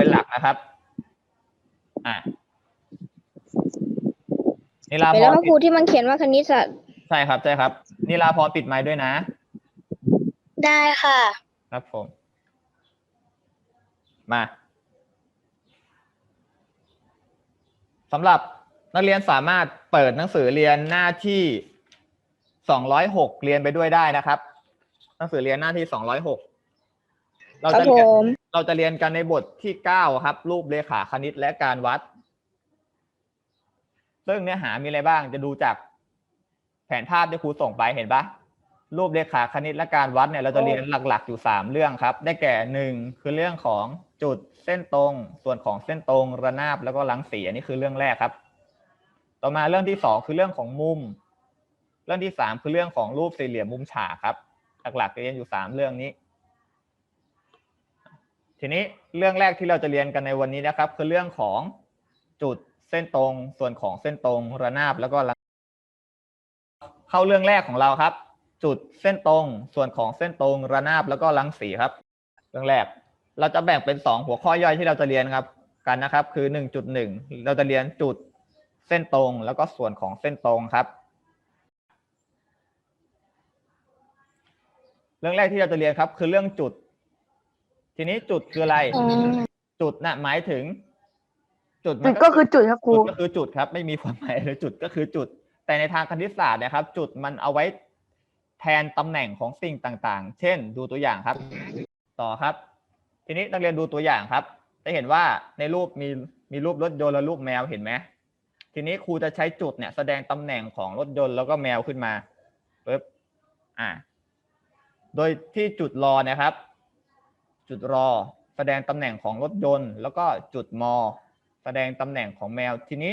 เป็นหลักนะครับ อะนิลาไปพแล้วรครับครูที่มันเขียนว่าคณิตศาสตร์ใช่ครับใช่ครับนิลาพรปิดไมค์ด้วยนะ ได้ค่ะ ครับผม มาสำหรับนักเรียนสามารถเปิดหนังสือเรียนหน้าที่สองร้อยหกเรียนไปด้วยได้นะครับ หนังสือเรียนหน้าที่สองร้อยหก เราครับจะผเรียนมเราจะเรียนกันในบทที่เก้าครับ รูปเลขาคณิตและการวัด ซึ่งเนื้อหามีอะไรบ้างจะดูจากแผนภาพที่ครูส่งไปเห็นปะรูปเลขาคณิตและการวัดเนี่ยเราจะเรียนหลักๆอยู่สามเรื่องครับ ได้แก่หนึ่งคือเรื่องของจุดเส้นตรง ส่วนของเส้นตรงระนาบแล้วก็ลังสีอันนี้คือเรื่องแรกครับ ต่อมาเรื่องที่สองคือเรื่องของมุม เรื่องที่สามคือเรื่องของรูปสี่เหลี่ยมมุมฉากครับ หลักๆจะเรียนอยู่สามเรื่องนี้ ทีนี้เรื่องแรกที่เราจะเรียนกันในวันนี้นะครับ คือเรื่องของจุดเส้นตรง ส่วนของเส้นตรงระนาบแล้วก็ลังเข้าเรื่องแรกของเราครับ จุดเส้นตรง ส่วนของเส้นตรงระนาบแล้วก็ลังสีครับ เรื่องแรกเราจะแบ่งเป็นสองหัวข้อย่อยที่เราจะเรียนครับ กันนะครับ คือหนึ่งจุดหนึ่งเราจะเรียนจุดเส้นตรง แล้วก็ส่วนของเส้นตรงครับ เรื่องแรกที่เราจะเรียนครับ คือเรื่องจุด ทีนี้จุดคืออะไร อืมจุดน่ะหมายถึง จุดมัจุนดก็คือจุดครับครู จุดก็คือจุดครับ ไม่มีความหมายเลยจุดก็คือจุด แต่ในทางคณิตศาสตร์นะครับ จุดมันเอาไว้แทนตำแหน่งของสิ่งต่างๆ เช่น ดูตัวอย่างครับ ต่อครับ ทีนี้นักเรียนดูตัวอย่างครับ จะเห็นว่าในรูปมีมีรูปรถยนต์และรูปแมวเห็นไหมทีนี้ครูจะใช้จุดเนี่ยแสดงตำแหน่งของรถยนต์แล้วก็แมวขึ้นมาปึ๊บอ่า โดยที่จุดรอนะครับ จุดรอ แสดงตำแหน่งของรถยนต์ แล้วก็จุดมอ แสดงตำแหน่งของแมว ทีนี้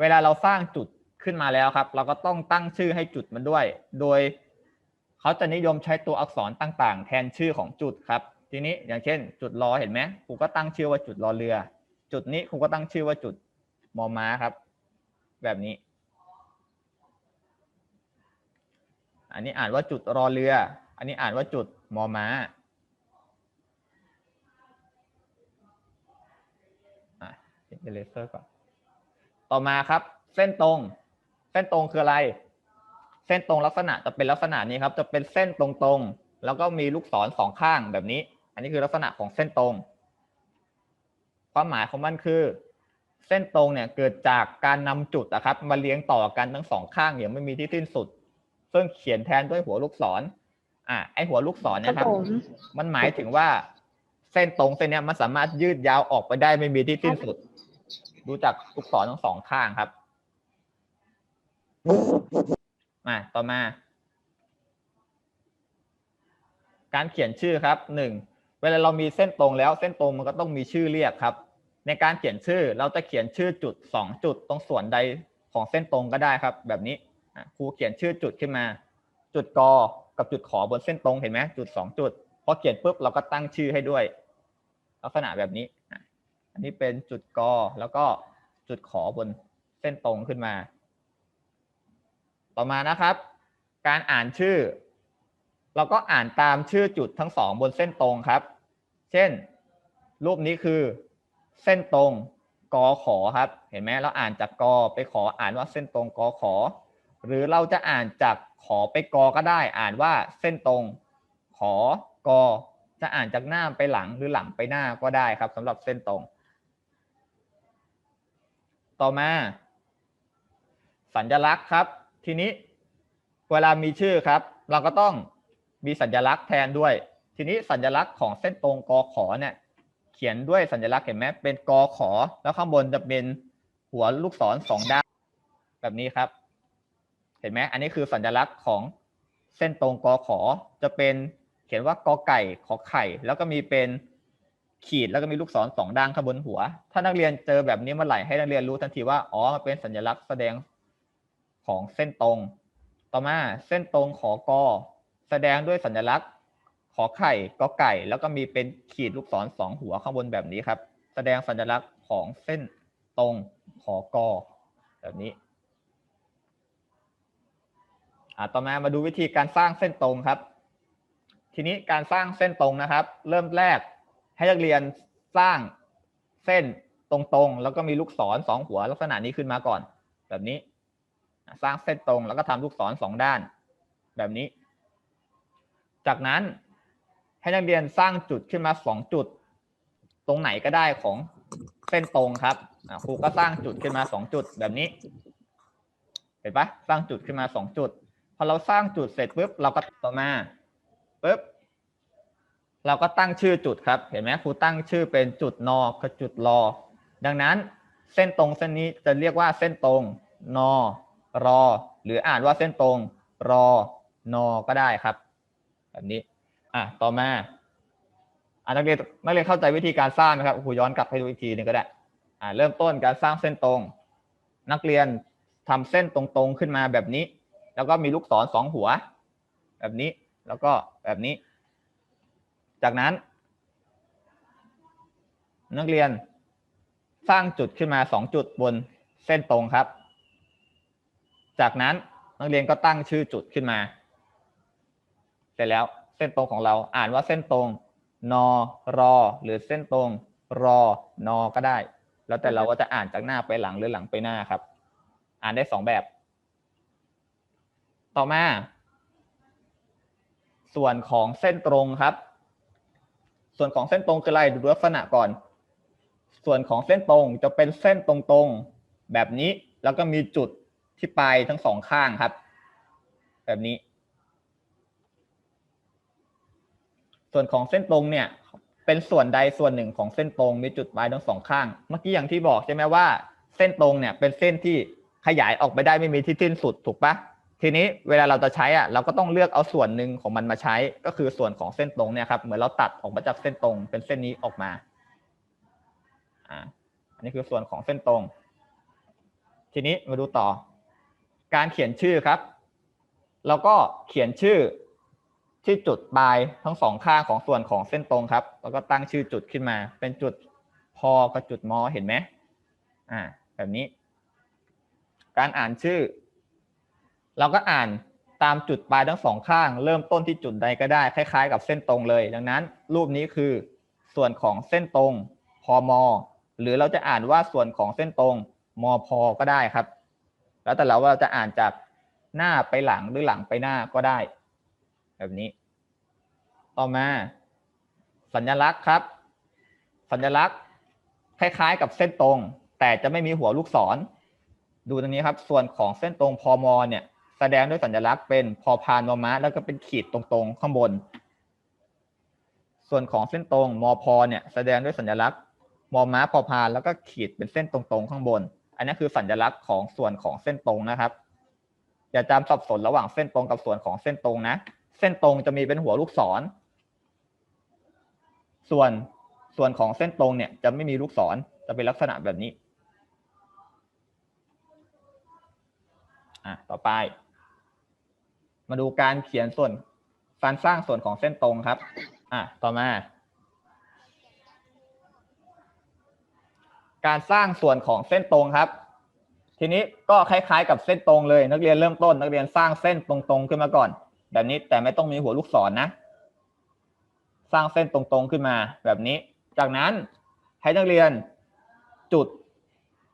เวลาเราสร้างจุดขึ้นมาแล้วครับ เราก็ต้องตั้งชื่อให้จุดมันด้วย โดยเขาจะนิยมใช้ตัวอักษรต่างๆ แทนชื่อของจุดครับ ทีนี้อย่างเช่น จุดรอเห็นไหมครูก็ตั้งชื่อว่าจุดรอเรือ จุดนี้ครูก็ตั้งชื่อว่าจุดมอม้าครับ แบบนี้ อันนี้อ่านว่าจุดรอเรือ อันนี้อ่านว่าจุดมอม้า อะติดเลเซอร์ก่อน ต่อมาครับ เส้นตรง เส้นตรงคืออะไร เส้นตรงลักษณะจะเป็นลักษณะนี้ครับ จะเป็นเส้นตรงๆ แล้วก็มีลูกศรสองข้างแบบนี้ อันนี้คือลักษณะของเส้นตรง ความหมายของมันคือ เส้นตรงเนี่ยเกิดจากการนำจุดนะครับ มาเลี้ยงต่อกันทั้งสองข้างอย่างไม่มีที่สิ้นสุด ซึ่งเขียนแทนด้วยหัวลูกศร อะไอหัวลูกศรคเนรับยครับผมมันหมายถึงว่าเส้นตรงเส้นเนี้ยมันสามารถยืดยาวออกไปได้ไม่มีที่สิ้นสุด ดูจากลูกศรทั้งสองข้างครับมาต่อมา การเขียนชื่อครับหนึ่งเวลาเรามีเส้นตรงแล้วเส้นตรงมันก็ต้องมีชื่อเรียกครับ ในการเขียนชื่อเราจะเขียนชื่อจุดสองจุดตรงส่วนใดของเส้นตรงก็ได้ครับ แบบนี้ครูเขียนชื่อจุดขึ้นมา จุดกอกับจุดขอบนเส้นตรงเห็นไหมจุดสองจุดพอเขียนปุ๊บเราก็ตั้งชื่อให้ด้วย ลักษณะแบบนี้ อันนี้เป็นจุดกอแล้วก็จุดขอบนเส้นตรงขึ้นมา ต่อมานะครับ การอ่านชื่อ เราก็อ่านตามชื่อจุดทั้งสองบนเส้นตรงครับ เช่น รูปนี้คือเส้นตรงกอขอครับ เห็นไหมเราอ่านจากกอไปขออ่านว่าเส้นตรงกอขอ หรือเราจะอ่านจากขอไปกอก็ได้ อ่านว่าเส้นตรง ขอกอจะอ่านจากหน้าไปหลังหรือหลังไปหน้าก็ได้ครับสำหรับเส้นตรง ต่อมา สัญลักษณ์ครับ ทีนี้เวลามีชื่อครับ เราก็ต้องมีสัญลักษณ์แทนด้วย ทีนี้สัญลักษณ์ของเส้นตรงกอขอเนี่ย เขียนด้วยสัญลักษณ์เห็นไหมเป็นกอขอ แล้วข้างบนจะเป็นหัวลูกศรสองด้านแบบนี้ครับ เห็นไหมอันนี้คือสัญลักษณ์ของเส้นตรงกอขอจะเป็นเขียนว่ากอไก่ขอไข่ แล้วก็มีเป็น ขีดแล้วก็มีลูกศรสองด้านข้างบนหัว ถ้านักเรียนเจอแบบนี้เมื่อไหร่ให้นักเรียนรู้ทันทีว่าอ๋อมันเป็นสัญลักษณ์แสดงของเส้นตรง ต่อมาเส้นตรงขอกอแสดงด้วยสัญลักษณ์ขอไข่กอไก่ แล้วก็มีเป็นขีดลูกศรสองหัวข้างบนแบบนี้ครับ แสดงสัญลักษณ์ของเส้นตรงขอกอแบบนี้อ่าต่อมามาดูวิธีการสร้างเส้นตรงครับ ทีนี้การสร้างเส้นตรงนะครับ เริ่มแรก ให้นักเรียนสร้างเส้นตรงๆ แล้วก็มีลูกศรสองหัวลักษณะนี้ขึ้นมาก่อน แบบนี้ สร้างเส้นตรงแล้วก็ทำลูกศรสองด้าน แบบนี้ จากนั้นให้นักเรียนสร้างจุดขึ้นมาสองจุด ตรงไหนก็ได้ของเส้นตรงครับครูก็สร้างจุดขึ้นมาสองจุดแบบนี้ เห็นปะสร้างจุดขึ้นมาสองจุด พอเราสร้างจุดเสร็จปุ๊บเราก็ต่อมาปุ๊บ เราก็ตั้งชื่อจุดครับ เห็นไหมครูตั้งชื่อเป็นจุดนอกับจุดรอ ดังนั้นเส้นตรงเส้นนี้จะเรียกว่าเส้นตรงนอรอ หรืออ่านว่าเส้นตรง รอนอก็ได้ครับ แบบนี้อะต่อมาอะนักเรียนนักเรียนเข้าใจวิธีการสร้างไหมครับครูย้อนกลับให้ดูอีกทีหนึงก็ได้อ่าเริ่มต้นการสร้างเส้นตรง นักเรียนทำเส้นตรงๆขึ้นมาแบบนี้ แล้วก็มีลูกศรสองหัว แบบนี้แล้วก็แบบนี้ จากนั้น นักเรียนสร้างจุดขึ้นมาสองจุดบนเส้นตรงครับ จากนั้นนักเรียนก็ตั้งชื่อจุดขึ้นมา เสร็จแล้วเส้นตรงของเราอ่านว่าเส้นตรงนอรอ หรือเส้นตรงรอนอก็ได้ แล้วแต่เราว่าจะอ่านจากหน้าไปหลังหรือหลังไปหน้าครับ อ่านได้สองแบบ ต่อมา ส่วนของเส้นตรงครับ ส่วนของเส้นตรงคืออะไรดูลักษณะก่อน ส่วนของเส้นตรงจะเป็นเส้นตรงๆแบบนี้แล้วก็มีจุดที่ปลายทั้งสองข้างครับ แบบนี้ ส่วนของเส้นตรงเนี่ยเป็นส่วนใดส่วนหนึ่งของเส้นตรงมีจุดปลายทั้งสองข้าง เมื่อกี้อย่างที่บอกใช่ไหมว่า เส้นตรงเนี่ยเป็นเส้นที่ขยายออกไปได้ไม่มีที่สิ้นสุดถูกปะ ทีนี้เวลาเราจะใช้อะเราก็ต้องเลือกเอาส่วนหนึ่งของมันมาใช้ ก็คือส่วนของเส้นตรงเนี่ยครับเหมือนเราตัดออกมาจากเส้นตรง เป็นเส้นนี้ออกมาอ่าอันนี้คือส่วนของเส้นตรง ทีนี้มาดูต่อ การเขียนชื่อครับ เราก็เขียนชื่อที่จุดปลายทั้งสองข้างของส่วนของเส้นตรงครับ แล้วก็ตั้งชื่อจุดขึ้นมา เป็นจุดพอกับจุดมอเห็นไหมอ่าแบบนี้ การอ่านชื่อ เราก็อ่านตามจุดปลายทั้งสองข้าง เริ่มต้นที่จุดใดก็ได้ คล้ายๆ กับเส้นตรงเลย ดังนั้น รูปนี้คือส่วนของเส้นตรงพอมอหรือเราจะอ่านว่าส่วนของเส้นตรงมอพอก็ได้ครับ แล้วแต่เราว่าเราจะอ่านจากหน้าไปหลังหรือหลังไปหน้าก็ได้ แบบนี้ ต่อมา สัญลักษณ์ครับ สัญลักษณ์ คล้ายๆ กับเส้นตรง แต่จะไม่มีหัวลูกศร ดูตรงนี้ครับ ส่วนของเส้นตรงพอมอเนี่ย แสดงด้วยสัญลักษณ์เป็นพอพานมอม้าแล้วก็เป็นขีดตรงๆ ข้างบน ส่วนของเส้นตรงมอพอเนี่ยแสดงด้วยสัญลักษณ์มอม้าพอพานแล้วก็ขีดเป็นเส้นตรงๆ ข้างบน อันนี้คือสัญลักษณ์ของส่วนของเส้นตรงนะครับ อย่าจำสับสนระหว่างเส้นตรงกับส่วนของเส้นตรงนะ เส้นตรงจะมีเป็นหัวลูกศร ส่วนส่วนของเส้นตรงเนี่ยจะไม่มีลูกศรจะเป็นลักษณะแบบนี้อะต่อไป มาดูการเขียนส่วนการสร้างส่วนของเส้นตรงครับ อะต่อมา การสร้างส่วนของเส้นตรงครับ ทีนี้ก็คล้าย ๆ กับเส้นตรงเลย นักเรียนเริ่มต้น นักเรียนสร้างเส้นตรงๆขึ้นมาก่อน แบบนี้แต่ไม่ต้องมีหัวลูกศรนะสร้างเส้นตรงๆขึ้นมา แบบนี้ จากนั้นให้นักเรียนจุด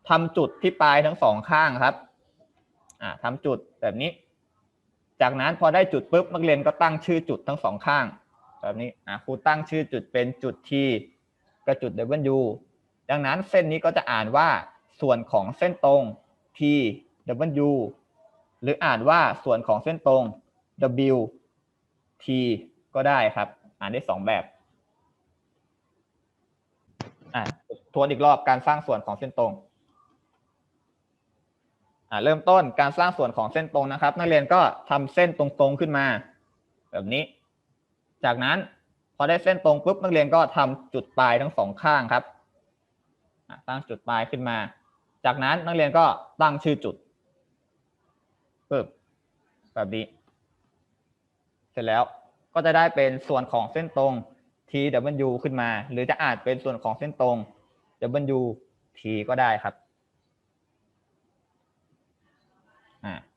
ทำจุดที่ปลายทั้งสองข้างครับ อ่าทำจุดแบบนี้ จากนั้นพอได้จุดปุ๊บนักเรียนก็ตั้งชื่อจุดทั้งสองข้าง แบบนี้อ่าครูตั้งชื่อจุดเป็นจุด T กับจุด W ดังนั้นเส้นนี้ก็จะอ่านว่าส่วนของเส้นตรง T W หรืออ่านว่าส่วนของเส้นตรง W T ก็ได้ครับ อ่านได้สองแบบอ่าทวนอีกรอบการสร้างส่วนของเส้นตรง เริ่มต้นการสร้างส่วนของเส้นตรงนะครับ นักเรียนก็ทำเส้นตรงๆขึ้นมา แบบนี้ จากนั้นพอได้เส้นตรงปุ๊บนักเรียนก็ทำจุดปลายทั้งสองข้างครับตั้งจุดปลายขึ้นมา จากนั้นนักเรียนก็ตั้งชื่อจุดปึ๊บแบบนี้ เสร็จแล้วก็จะได้เป็นส่วนของเส้นตรง TW ขึ้นมา หรือจะอาจเป็นส่วนของเส้นตรง W T ก็ได้ครับ อ่า